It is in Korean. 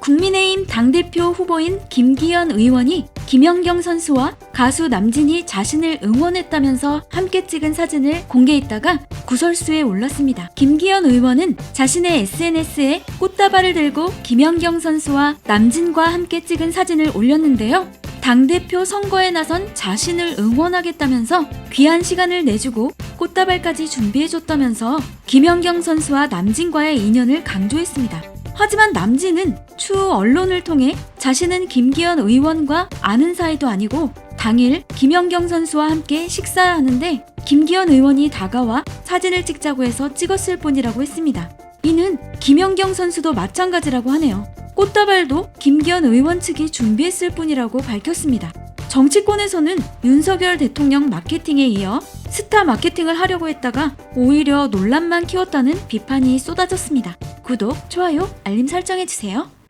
국민의힘 당대표 후보인 김기현 의원이 김연경 선수와 가수 남진이 자신을 응원했다면서 함께 찍은 사진을 공개했다가 구설수에 올랐습니다. 김기현 의원은 자신의 SNS에 꽃다발을 들고 김연경 선수와 남진과 함께 찍은 사진을 올렸는데요. 당대표 선거에 나선 자신을 응원하겠다면서 귀한 시간을 내주고 꽃다발까지 준비해줬다면서 김연경 선수와 남진과의 인연을 강조했습니다. 하지만 남진은 추후 언론을 통해 자신은 김기현 의원과 아는 사이도 아니고 당일 김연경 선수와 함께 식사하는데 김기현 의원이 다가와 사진을 찍자고 해서 찍었을 뿐이라고 했습니다. 이는 김연경 선수도 마찬가지라고 하네요. 꽃다발도 김기현 의원 측이 준비했을 뿐이라고 밝혔습니다. 정치권에서는 윤석열 대통령 마케팅에 이어 스타 마케팅을 하려고 했다가 오히려 논란만 키웠다는 비판이 쏟아졌습니다. 구독, 좋아요, 알림 설정해주세요.